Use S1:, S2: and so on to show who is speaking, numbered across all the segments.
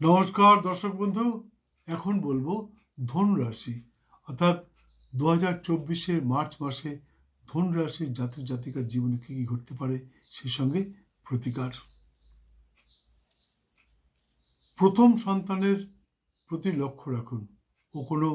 S1: নমস্কার, দর্শক বন্ধু। এখন বলব ধনু রাশি। অর্থাৎ দু হাজার চব্বিশের মার্চ মাসে ধনু রাশির জাতক জাতিকার জীবনে কী কী ঘটতে পারে সেই সঙ্গে প্রতিকার। প্রথম সন্তানের প্রতি লক্ষ্য রাখুন ও কোনো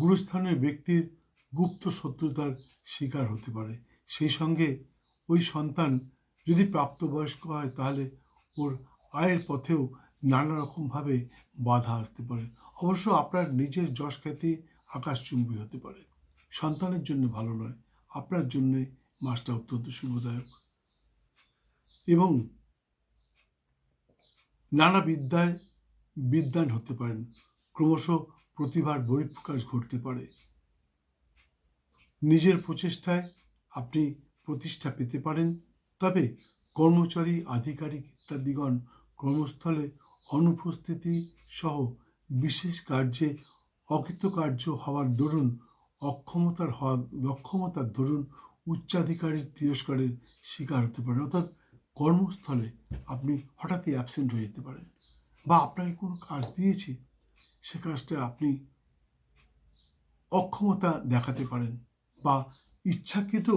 S1: গুরুস্থানীয় ব্যক্তির গুপ্ত শত্রুতার শিকার হতে পারে। সেই সঙ্গে ওই সন্তান যদি প্রাপ্তবয়স্ক হয় তাহলে ওর আয়ের পথেও নানা রকমভাবে বাধা আসতে পারে। অবশ্য আপনার নিজের যশ খ্যাতি আকাশচুম্বী হতে পারে। সন্তানের জন্য ভালো নয়, আপনার জন্য মাসটা অত্যন্ত শুভদায়ক। এবং নানা বিদ্যায় বিদ্যান হতে পারেন, ক্রমশ প্রতিভার বহিঃপ্রকাশ ঘটতে পারে। নিজের প্রচেষ্টায় আপনি প্রতিষ্ঠা পেতে পারেন, তবে কর্মচারী, আধিকারিক ইত্যাদিগণ কর্মস্থলে অনুপস্থিতি সহ বিশেষ কার্যে অকৃতকার্য হওয়ার দরুন, অক্ষমতার হওয়া লক্ষমতার দরুন উচ্চাধিকারীর তিরস্কারের শিকার হতে পারেন। অর্থাৎ কর্মস্থলে আপনি হঠাৎই অ্যাবসেন্ট হয়ে যেতে পারেন। বা আপনাকে কোনো কাজ দিয়েছে, সে কাজটা আপনি অক্ষমতা দেখাতে পারেন বা ইচ্ছাকৃত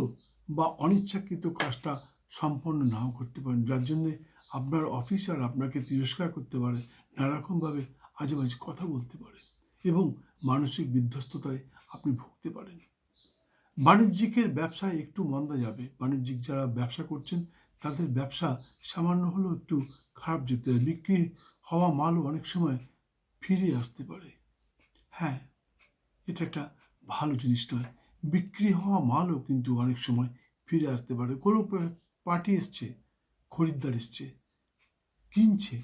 S1: বা অনিচ্ছাকৃত কাজটা সম্পন্ন নাও করতে পারেন। যার জন্যে আপনার অফিসার আপনাকে তিরস্কার করতে পারে, নানারকমভাবে আজে বাজে কথা বলতে পারে এবং মানসিক বিধ্বস্ততায় আপনি ভুগতে পারেন। বাণিজ্যিকের ব্যবসায় একটু মন্দা যাবে। বাণিজ্যিক যারা ব্যবসা করছেন, তাদের ব্যবসা সামান্য হলেও একটু খারাপ যেতে পারে। বিক্রি হওয়া মালও অনেক সময় ফিরে আসতে পারে। হ্যাঁ এটা একটা ভালো জিনিস নয়। বিক্রি হওয়া মালও কিন্তু অনেক সময় ফিরে আসতে পারে। কোনো পার্টি এসছে খরিদ্দার এসছে। কিনছে।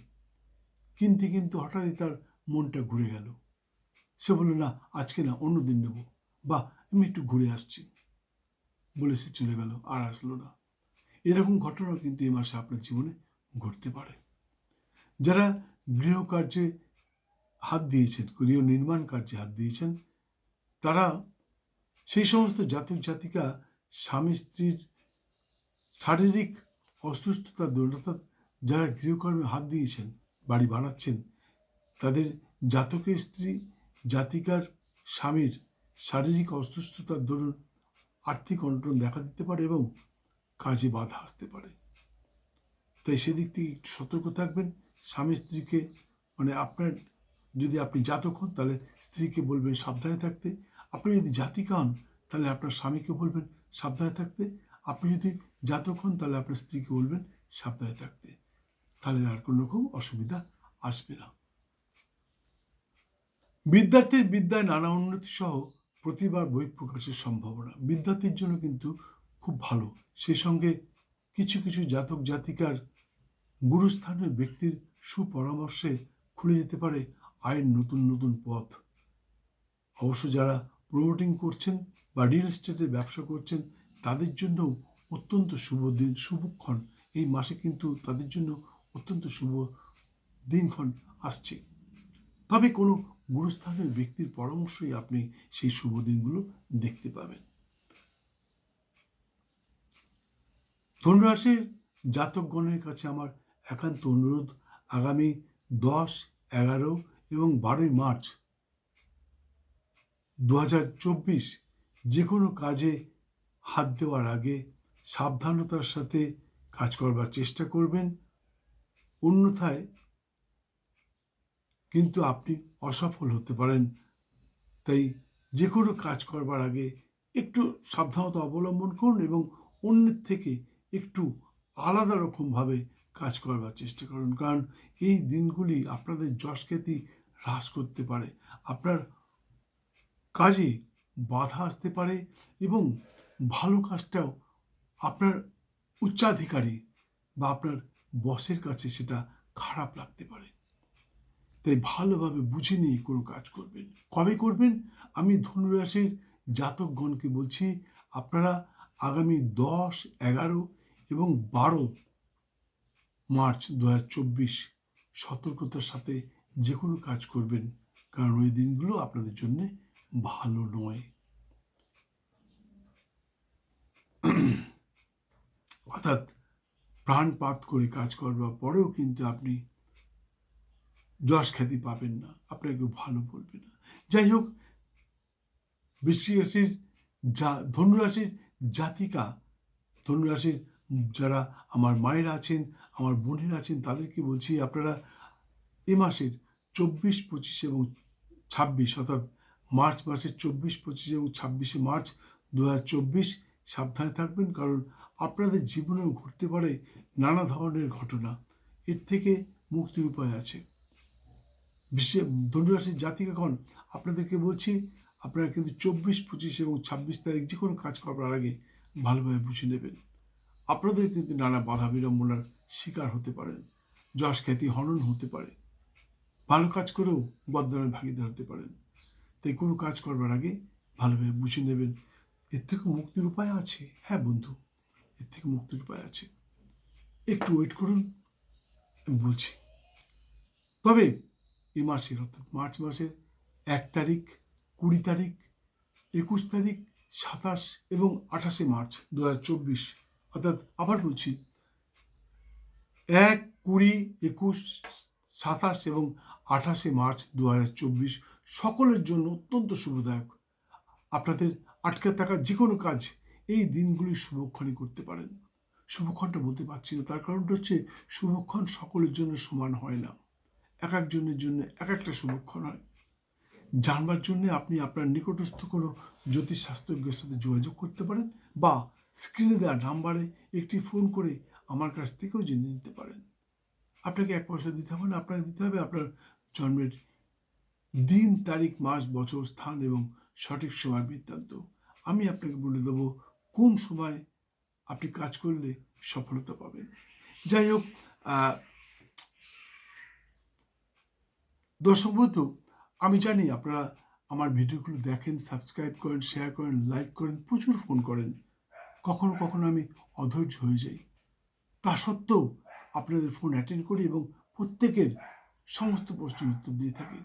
S1: কিনতে কিন্তু হঠাৎই তার মনটা ঘুরে গেল। সে বলল, না, আজকে না, অন্য দিন নেব। বা আমি একটু ঘুরে আসছি। বলে সে চলে গেল, আর আসলো না। এরকম ঘটনাও কিন্তু এই মাসে আপনার জীবনে ঘটতে পারে। যারা গৃহকার্যে হাত দিয়েছেন, গৃহ নির্মাণ কার্যে হাত দিয়েছেন, তারা সেই সমস্ত জাতক জাতিকা স্বামী স্ত্রীর শারীরিক অসুস্থতার দরুন যারা গৃহকর্মে হাত দিয়েছেন, বাড়ি বানাচ্ছেন, তাদের জাতকের স্ত্রী, জাতিকার স্বামীর শারীরিক অসুস্থতার দরুন আর্থিক অনটন দেখা দিতে পারে এবং কাজে বাধা আসতে পারে। তাই সেদিক থেকে একটু সতর্ক থাকবেন। স্বামী স্ত্রীকে মানে আপনার, যদি আপনি জাতক হন, তাহলে স্ত্রীকে বলবেন সাবধানে থাকতে। আপনি যদি জাতিকা হন, তাহলে আপনার স্বামীকে বলবেন সাবধানে থাকতে। আপনি যদি হন, তাহলে আপনার স্ত্রীকে বলবেন সাবধানে থাকতে। তাহলে আর কোনো রকম অসুবিধা আসবে না। বিদ্যার্থীর বিদ্যায় নানা উন্নতি সহ প্রতিবার বই প্রকাশের সম্ভাবনা। বিদ্যার্থীর জন্য কিন্তু খুব ভালো। সেই সঙ্গে কিছু কিছু জাতক জাতিকার গুরুস্থানীয় ব্যক্তির সুপরামর্শে খুলে যেতে পারে আয়ের নতুন নতুন পথ। অবশ্য যারা প্রমোটিং করছেন বা রিয়েল এস্টেটের ব্যবসা করছেন তাদের জন্য অত্যন্ত শুভ দিন, শুভক্ষণ। এই মাসে কিন্তু তাদের জন্য অত্যন্ত শুভ দিনক্ষণ আসছে। তবে কোনো গুরুস্থানীয় ব্যক্তির পরামর্শই আপনি সেই শুভ দিনগুলো দেখতে পাবেন। ধনুরাশির জাতকগণের কাছে আমার একান্ত অনুরোধ, আগামী দশ, এগারো এবং বারোই মার্চ দু হাজার চব্বিশ যে কোনো কাজে হাত দেওয়ার আগে সাবধানতার সাথে কাজ করবার চেষ্টা করবেন। অন্যথায় কিন্তু আপনি অসফল হতে পারেন। তাই যে কোনো কাজ করবার আগে একটু সাবধানতা অবলম্বন করুন এবং অন্যের থেকে একটু আলাদা রকমভাবে কাজ করবার চেষ্টা করুন। কারণ এই দিনগুলি আপনাদের যশ খ্যাতি হ্রাস করতে পারে। আপনার কাজে বাধা আসতে পারে এবং ভালো কাজটাও আপনার উচ্চাধিকারী বা আপনার বসের কাছে সেটা খারাপ লাগতে পারে। তাই ভালোভাবে বুঝে নিয়ে কোনো কাজ করবেন। কবে করবেন? আমি ধনুরাশির জাতকগণকে বলছি, আপনারা আগামী দশ, এগারো এবং বারো মার্চ দু হাজার চব্বিশ সতর্কতার সাথে যে কোনো কাজ করবেন। কারণ ওই দিনগুলো আপনাদের জন্য ভালো নয়। অর্থাৎ প্রাণপাত করে কাজ করবার পরেও কিন্তু আপনি যশ খ্যাতি পাবেন না। আপনাকে ভালো বলবে না। যাই হোক বৃশ্চিক রাশির যা ধনুরাশির জাতিকা, ধনুরাশির যারা আমার মায়েরা আছেন, আমার বোনেরা আছেন, তাদেরকে বলছি আপনারা এ মাসের চব্বিশ, পঁচিশ এবং ছাব্বিশ, অর্থাৎ মার্চ মাসের চব্বিশ, পঁচিশ এবং ছাব্বিশে মার্চ দু হাজার চব্বিশ সাবধানে থাকবেন, কারণ আপনাদের জীবনেও ঘটতে পারে নানা ধরনের ঘটনা। এর থেকে মুক্তির উপায় আছে। বিশ্বে ধনুরাশির জাতিকাগণ, আপনাদেরকে বলছি, আপনারা কিন্তু চব্বিশ, পঁচিশ এবং ছাব্বিশ তারিখ যে কোনো কাজ করার আগে ভালোভাবে বুঝে নেবেন। আপনাদের কিন্তু নানা বাধা বিড়ম্বনার শিকার হতে পারেন, যশ খ্যাতি হনন হতে পারে। ভালো কাজ করেও বদনামের ভাগিদার হতে পারেন। তাই কোনো কাজ করবার আগে ভালোভাবে বুঝে নেবেন এর থেকে মুক্তির উপায় আছে? হ্যাঁ বন্ধু, এর থেকে মুক্তির উপায় আছে। একটু ওয়েট করুন, আমি বলছি। তবে এ মাসের, অর্থাৎ মার্চ মাসের এক তারিখ, কুড়ি তারিখ, একুশ তারিখ, সাতাশ এবং আঠাশে মার্চ দু চব্বিশ, অর্থাৎ আবার বলছি, এক, কুড়ি, একুশ, সাতাশ এবং আঠাশে মার্চ দু চব্বিশ সকলের জন্য অত্যন্ত শুভদায়ক। আপনাদের আটকে থাকা যে কোনো কাজ এই দিনগুলি শুভক্ষণে করতে পারেন। শুভক্ষণটা বলতে পারছি না, তার কারণটা হচ্ছে শুভক্ষণ সকলের জন্য সমান হয় না। এক একজনের জন্য এক একটা শুভক্ষণ হয়। জানবার জন্য আপনি আপনার নিকটস্থ কোনো জ্যোতিষশাস্ত্রজ্ঞের সাথে যোগাযোগ করতে পারেন বা স্ক্রিনে দেওয়া নাম্বারে একটি ফোন করে আমার কাছ থেকেও জেনে নিতে পারেন। আপনাকে এক পয়সা দিতে হবে না, আপনাকে দিতে হবে আপনার জন্মের দিন, তারিখ, মাস, বছর, স্থান এবং সঠিক সময় বৃত্তান্ত আমি আপনাকে বলে দেবো কোন সময় আপনি কাজ করলে সফলতা পাবেন। যাই হোক আহ, দর্শক বন্ধু আমি জানি আপনারা আমার ভিডিওগুলো দেখেন সাবস্ক্রাইব করেন শেয়ার করেন লাইক করেন প্রচুর ফোন করেন। কখনো কখনো আমি অধৈর্য হয়ে যাই। তা সত্ত্বেও আপনাদের ফোন অ্যাটেন্ড করি এবং প্রত্যেকের সমস্ত প্রশ্নের উত্তর দিয়ে থাকি।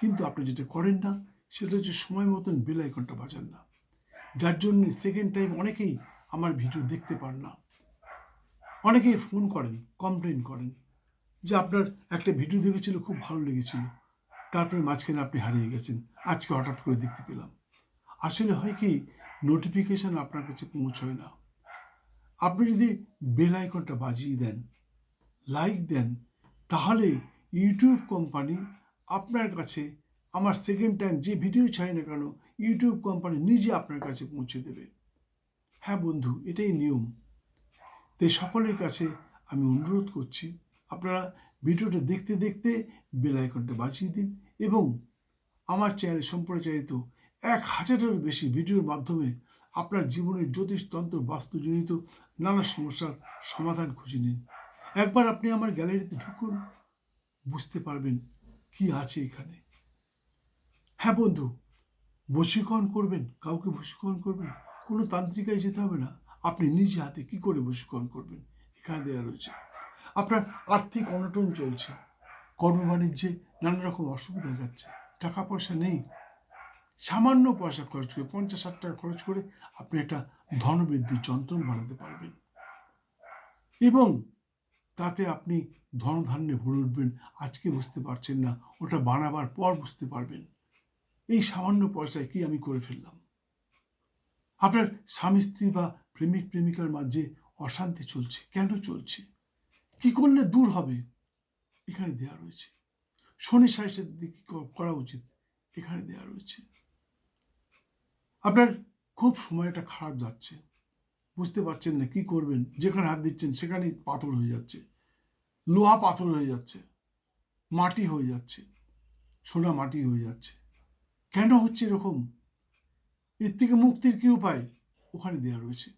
S1: কিন্তু আপনি যেটা করেন না সেটা হচ্ছে সময় মতন বেল আইকনটা বাজান না। যার জন্য সেকেন্ড টাইম অনেকেই আমার ভিডিও দেখতে পান না। অনেকেই ফোন করেন কমপ্লেন করেন যে আপনার একটা ভিডিও দেখেছিল, খুব ভালো লেগেছিল। তারপরে মাঝখানে আপনি হারিয়ে গেছেন। আজকে হঠাৎ করে দেখতে পেলাম। আসলে হয় কি নোটিফিকেশন আপনার কাছে পৌঁছয় না। আপনি যদি বেল আইকনটা বাজিয়ে দেন লাইক দেন, তাহলে ইউটিউব কোম্পানি আপনার কাছে আমার সেকেন্ড টাইম যে ভিডিও ছাড়ি না কেন ইউটিউব কোম্পানি নিজে আপনার কাছে পৌঁছে দেবে। হ্যাঁ বন্ধু, এটাই নিয়ম। তাই সকলের কাছে আমি অনুরোধ করছি, আপনারা ভিডিওটা দেখতে দেখতে বেল আইকনটা বাঁচিয়ে দিন এবং আমার চ্যানেলে সম্প্রচারিত এক হাজারের বেশি ভিডিওর মাধ্যমে আপনার জীবনের জ্যোতিষতন্ত্র বাস্তুজনিত নানা সমস্যার সমাধান খুঁজে নিন। একবার আপনি আমার গ্যালারিতে ঢুকুন, বুঝতে পারবেন কি আছে এখানে। হ্যাঁ বন্ধু বশীকরণ করবেন, কাউকে বশীকরণ করবেন, কোনো তান্ত্রিকায় যেতে হবে না। আপনি নিজে হাতে কি করে বশীকরণ করবেন? এখানে দেওয়া রয়েছে। আপনার আর্থিক অনটন চলছে। কর্ম বাণিজ্যে নানা রকম অসুবিধা যাচ্ছে। টাকা পয়সা নেই। সামান্য পয়সা খরচ করে, পঞ্চাশ ষাট টাকা খরচ করে আপনি একটা ধনবৃদ্ধির যন্ত্রণ বানাতে পারবেন। এবং তাতে আপনি ধনধান্যে ভরে উঠবেন। আজকে বুঝতে পারছেন না, ওটা বানাবার পর বুঝতে পারবেন। এই সামান্য পয়সায় কি আমি করে ফেললাম। আপনার স্বামী স্ত্রী বা প্রেমিক প্রেমিকার মাঝে অশান্তি চলছে। কেন চলছে? কি করলে দূর হবে? এখানে দেয়া রয়েছে। শনি সাহিত্যের দিকে করা উচিত। এখানে দেয়া রয়েছে। আপনার খুব সময়টা খারাপ যাচ্ছে। বুঝতে পারছেন না কি করবেন? যেখানে হাত দিচ্ছেন সেখানেই পাথর হয়ে যাচ্ছে। লোহা পাথর হয়ে যাচ্ছে। মাটি হয়ে যাচ্ছে। সোনা মাটি হয়ে যাচ্ছে। কেন হচ্ছে এরকম? এর থেকে মুক্তির কি উপায়? ওখানে দেওয়া রয়েছে।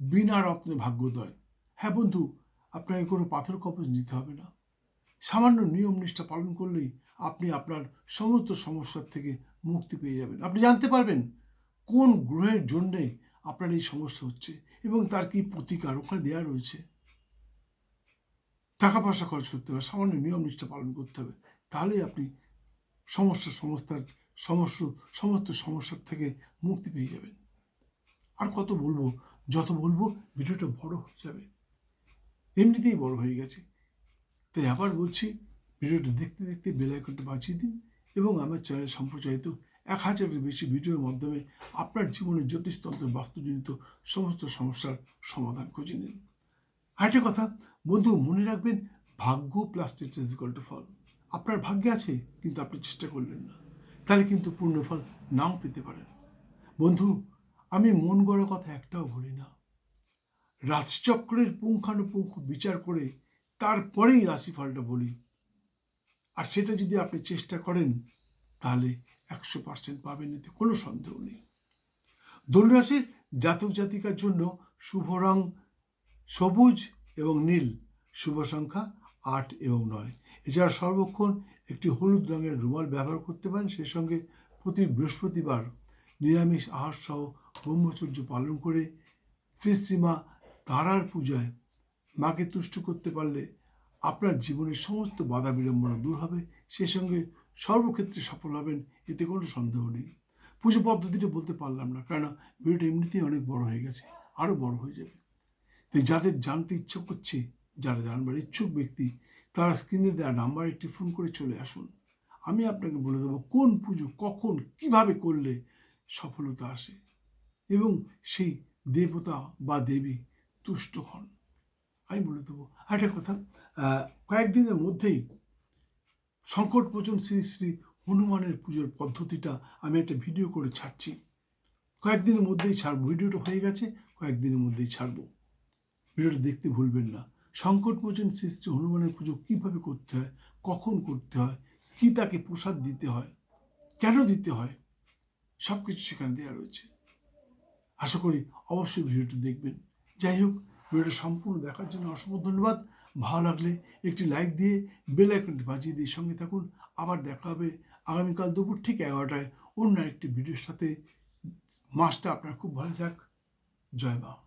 S1: বিনা রত্নে ভাগ্যোদয়। হ্যাঁ বন্ধু, আপনাকে কোনো পাথর কবজ নিতে হবে না। সামান্য নিয়ম নিষ্ঠা পালন করলেই আপনি আপনার সমস্ত সমস্যার থেকে মুক্তি পেয়ে যাবেন। আপনি জানতে পারবেন কোন গ্রহের জন্যে আপনার এই সমস্যা হচ্ছে এবং তার কি প্রতিকার ওখানে দেওয়া রয়েছে। টাকা পয়সা খরচ করতে হবে, সামান্য নিয়ম নিষ্ঠা পালন করতে হবে। তাহলেই আপনি সমস্যা সমস্যার সমস্য সমস্ত সমস্যার থেকে মুক্তি পেয়ে যাবেন। আর কত বলব, যত বলব ভিডিওটা বড় হয়ে যাবে। এমনিতেই বড় হয়ে গেছে। তাই আবার বলছি, ভিডিওটা দেখতে দেখতে বেল আইকনটি বাঁচিয়ে দিন এবং আমার চ্যানেল সম্প্রচারিত এক হাজারের বেশি ভিডিওর মাধ্যমে আপনার জীবনের জ্যোতিষতন্ত্রের বাস্তুজনিত সমস্ত সমস্যার সমাধান খুঁজে নিন। আরেকটা কথা, বন্ধু মনে রাখবেন, ভাগ্য প্লাস স্টেটাস ইকুয়াল টু ফল। আপনার ভাগ্যে আছে, কিন্তু আপনি চেষ্টা করলেন না। তাহলে কিন্তু পূর্ণ ফল নাও পেতে পারেন। বন্ধু, আমি মন গড়া কথা একটাও বলি না। রাশিচক্রের পুঙ্খানুপুঙ্খ বিচার করে তারপরেই রাশিফলটা বলি। আর সেটা যদি আপনি চেষ্টা করেন, তাহলে একশো পার্সেন্ট পাবেন, এতে কোনো সন্দেহ নেই। ধনুরাশির জাতক জাতিকার জন্য শুভ রং সবুজ এবং নীল, শুভ সংখ্যা আট এবং নয়। এছাড়া সর্বক্ষণ একটি হলুদ রঙের রুমাল ব্যবহার করতে পারেন। সেই সঙ্গে প্রতি বৃহস্পতিবার নিরামিষ আহার সহ ব্রহ্মচর্য পালন করে শ্রী শ্রীমা তারার পূজায় মাকে তুষ্ট করতে পারলে আপনার জীবনের সমস্ত বাধা বিড়ম্বনা দূর হবে। সেই সঙ্গে সর্বক্ষেত্রে সফল হবেন, এতে কোনো সন্দেহ নেই। পুজো পদ্ধতিটা বলতে পারলাম না কারণ ভিডিওটা এমনিতেই অনেক বড় হয়ে গেছে আরও বড় হয়ে যাবে। তাই যাদের জানতে ইচ্ছা করছে যারা জানবার ইচ্ছুক ব্যক্তি, তারা স্ক্রিনে দেওয়া নাম্বার একটি ফোন করে চলে আসুন। আমি আপনাকে বলে দেবো কোন পুজো কখন কীভাবে করলে সফলতা আসে এবং সেই দেবতা বা দেবী তুষ্ট হন। আমি বলে দেবো একটা কথা কয়েকদিনের মধ্যেই সংকটমোচন শ্রী শ্রী হনুমানের পুজোর পদ্ধতিটা আমি একটা ভিডিও করে ছাড়ছি। কয়েকদিনের মধ্যেই ছাড়বো ভিডিওটা হয়ে গেছে, কয়েকদিনের মধ্যেই ছাড়বো। ভিডিওটা দেখতে ভুলবেন না। সংকটমোচন শ্রী হনুমানের পুজো কীভাবে করতে হয়? কখন করতে হয়? কী তাকে প্রসাদ দিতে হয়? কেন দিতে হয়? সব কিছু সেখানে দেওয়া রয়েছে। আশা করি অবশ্যই ভিডিওটি দেখবেন। যাই হোক, ভিডিওটা সম্পূর্ণ দেখার জন্য অসংখ্য ধন্যবাদ। ভালো লাগলে একটি লাইক দিয়ে বেল আইকনটি বাজিয়ে দিয়ে সঙ্গে থাকুন। আবার দেখা হবে আগামীকাল দুপুর ঠিক এগারোটায় অন্য একটি ভিডিওর সাথে। মাসটা আপনার খুব ভালো যাক জয় মা।